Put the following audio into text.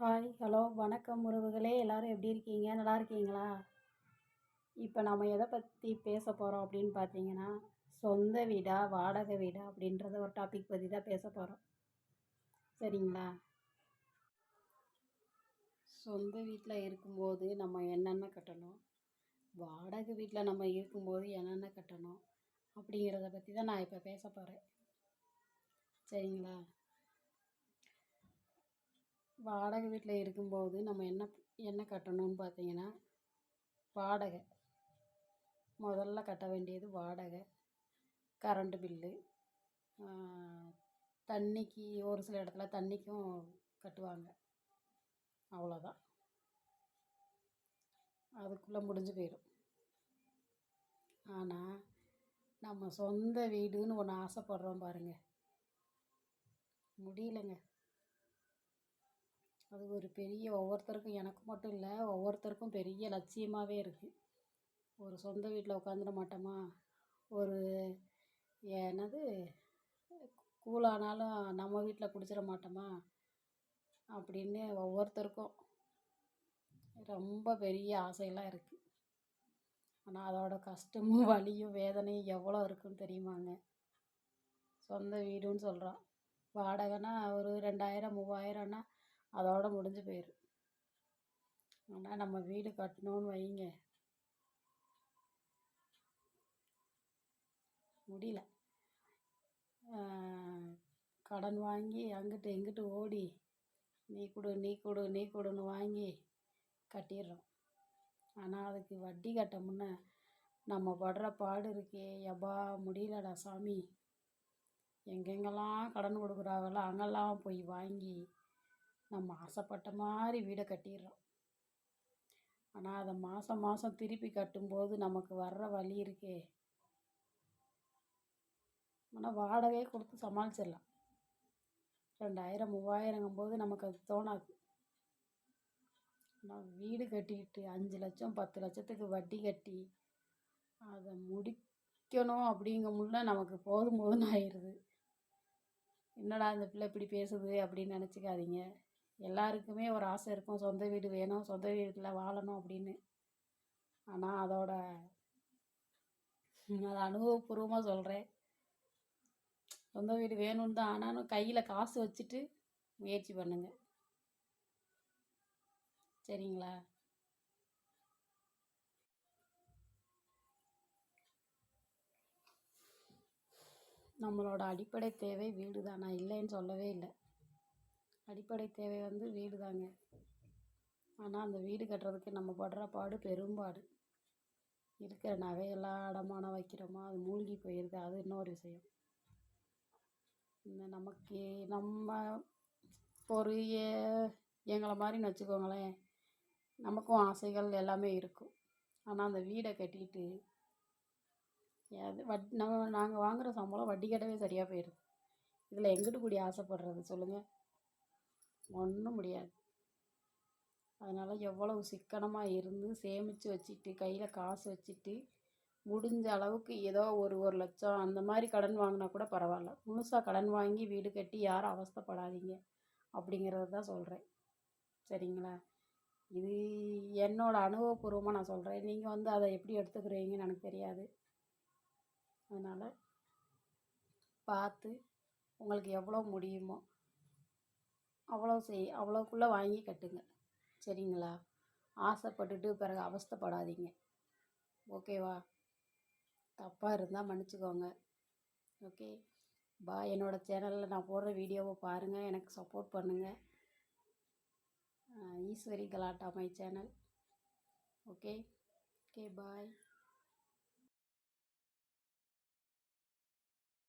Hi hello வணக்கம் உறவுகளே. எல்லோரும் எப்படி இருக்கீங்க? நல்லா இருக்கீங்களா? இப்போ நம்ம எதை பற்றி பேச போகிறோம் அப்படின்னு பார்த்தீங்கன்னா சொந்த வீடா வாடகை வீடா அப்படின்றத ஒரு டாபிக் பற்றி தான் பேச போகிறோம் சரிங்களா? சொந்த வீட்டில் இருக்கும்போது நம்ம என்னென்ன கட்டணும்? வாடகை வீட்டில் நம்ம இருக்கும்போது என்னென்ன கட்டணும்? அப்படிங்கிறத பற்றி தான் நான் இப்போ பேச போகிறேன் சரிங்களா? வாடகை வீட்டில் இருக்கும்போது நம்ம என்ன என்ன கட்டணும்னு பார்த்தீங்கன்னா வாடகை. முதல்ல கட்ட வேண்டியது வாடகை கரண்ட்டு பில்லு தண்ணிக்கு ஒரு சில இடத்துல தண்ணிக்கும் கட்டுவாங்க. அவ்வளோதான் அதுக்குள்ளே முடிஞ்சு போயிடும். ஆனால் நம்ம சொந்த வீடுன்னு ஒன்று ஆசைப்படுறோம் பாருங்கள் முடியலங்க. அது ஒரு பெரிய ஒவ்வொருத்தருக்கும் எனக்கு மட்டும் இல்லை ஒவ்வொருத்தருக்கும் பெரிய லட்சியமாகவே இருக்குது ஒரு சொந்த வீட்டில் உட்காந்துட மாட்டோமா? ஒரு என்னது கூலானாலும் நம்ம வீட்டில் குடிச்சிட மாட்டோமா? அப்படின்னு ஒவ்வொருத்தருக்கும் ரொம்ப பெரிய ஆசையெல்லாம் இருக்குது ஆனால் அதோட கஷ்டமும் வலியும் வேதனையும் எவ்வளோ இருக்குன்னு தெரியுமாங்க? சொந்த வீடுன்னு சொல்கிறோம் வாடகைனா ஒரு ரெண்டாயிரம் மூவாயிரம்னா அதோடு முடிஞ்சு போயிடும் ஆனால் நம்ம வீடு கட்டணுன்னு வைங்க. முடியல. கடன் வாங்கி அங்கிட்டு இங்கிட்டு ஓடி நீ கொடு நீ கொடு நீ கொடுன்னு வாங்கி கட்டிடுறோம். ஆனால் அதுக்கு வட்டி கட்ட முன்ன நம்ம படுற பாடு இருக்கே. எப்பா முடியலடா சாமி. எங்கெங்கெல்லாம் கடன் கொடுக்குறாங்களோ அங்கெல்லாம் போய் வாங்கி நம்ம ஆசைப்பட்ட மாதிரி வீடை கட்டிடுறோம். ஆனால் அதை மாதம் மாதம் திருப்பி கட்டும்போது நமக்கு வர்ற வழி இருக்கே. ஆனால் வாடகையே கொடுத்து சமாளிச்சிடலாம். ரெண்டாயிரம் மூவாயிரங்கும்போது நமக்கு அது தோணாது. ஆனால் வீடு கட்டிக்கிட்டு அஞ்சு லட்சம் பத்து லட்சத்துக்கு வட்டி கட்டி அதை முடிக்கணும் அப்படிங்கமுள்ள நமக்கு போதும் போதும் ஆயிடுது என்னடா இந்த பிள்ளை இப்படி பேசுது அப்படின்னு நினச்சிக்காதீங்க. எல்லாருக்குமே ஒரு ஆசை இருக்கும். சொந்த வீடு வேணும். சொந்த வீட்டில் வாழணும் அப்படின்னு. ஆனால் அதோட அதை அனுபவபூர்வமாக சொல்கிறேன் சொந்த வீடு வேணும்னு தான் ஆனாலும் கையில் காசு வச்சுட்டு முயற்சி பண்ணுங்கள் சரிங்களா? நம்மளோட அடிப்படை தேவை வீடு தான் நான் இல்லைன்னு சொல்லவே இல்லை. அடிப்படை தேவை வந்து வீடு தாங்க ஆனால் அந்த வீடு கட்டுறதுக்கு நம்ம படுற பாடு பெரும்பாடு. இருக்கிற நகையெல்லாம் அடமானம் வைக்கிறோமா? அது மூழ்கி போயிடுது அது இன்னொரு விஷயம். இந்த நமக்கு நம்ம ஒரு எங்களை மாதிரின்னு வச்சுக்கோங்களேன். நமக்கும் ஆசைகள் எல்லாமே இருக்கும். ஆனால் அந்த வீடை கட்டிட்டு அது வட் நம்ம நாங்கள் வாங்குகிற சம்பளம் வட்டி கட்டவே சரியாக போயிடுது. இதில் எங்கிட்டு கூடி ஆசைப்படுறது? சொல்லுங்கள் ஒன்றும் முடியாது. அதனால் எவ்வளவு சிக்கனமாக இருந்து சேமித்து வச்சுட்டு கையில் காசு வச்சுட்டு முடிஞ்ச அளவுக்கு ஏதோ ஒரு ஒரு லட்சம் அந்த மாதிரி கடன் வாங்கினா கூட பரவாயில்ல. முழுசாக கடன் வாங்கி வீடு கட்டி யாரும் அவஸ்தைப்படாதீங்க அப்படிங்கிறது தான் சொல்கிறேன் சரிங்களா? இது என்னோடய அனுபவபூர்வமாக நான் சொல்கிறேன் நீங்கள் வந்து அதை எப்படி எடுத்துக்கிறீங்கன்னு எனக்கு தெரியாது. அதனால் பார்த்து உங்களுக்கு எவ்வளோ முடியுமோ அவ்வளோ செய் அவ்வளோக்குள்ளே வாங்கி கட்டுங்க. சரிங்களா? ஆசைப்பட்டுட்டு பிறகு அவஸ்தைப்படாதீங்க. ஓகேவா? தப்பாக இருந்தால் மன்னிச்சிக்கோங்க. ஓகே? பா என்னோடய சேனலில் நான் போடுற வீடியோவை பாருங்கள் எனக்கு சப்போர்ட் பண்ணுங்கள் Eswari Galatta my channel. Okay? Okay bye.